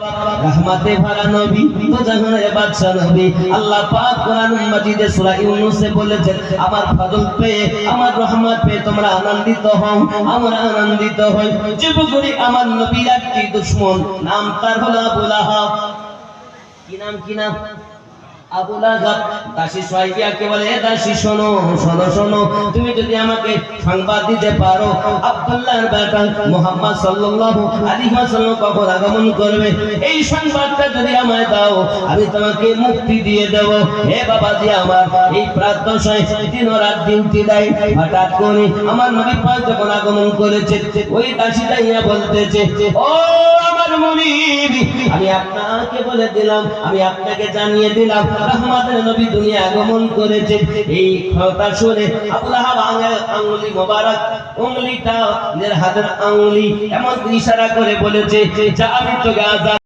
রহমতে ভরা নবী তো বাদশা নবী। আল্লাহ পাক কোরআন মাজিদে সূরা ইউনূসে বলেছেন, আমার ফজল পেয়ে আমার রহমত পেয়ে তোমরা আনন্দিত হও, আমরা আনন্দিত হই। যুবগুরি আমার নবীর একটি দুশমন, নাম তার হলো আবু লাহাব কি নাম কি নাম? আমি তোমাকে মুক্তি দিয়ে দেব। হে বাবাজি আমার, এই প্রার্থনায় দিন রাত দেয়। হঠাৎ করে আমার নবী পাক যখন আগমন করেছে, ওই দাসীটা ইয়া বলতেছে, ও আমার মনিব। আমি আপনাকে বলে দিলাম, আমি আপনাকে জানিয়ে দিলাম, রহমাতের নবী দুনিয়া আগমন করেছে। এই কথা শুনে আল্লাহ আঙ্গুলি মোবারক উঙ্গলিটা নিজের হাতের আঙ্গুলি এমন ইশারা করে বলেছে আমি তো আজাদ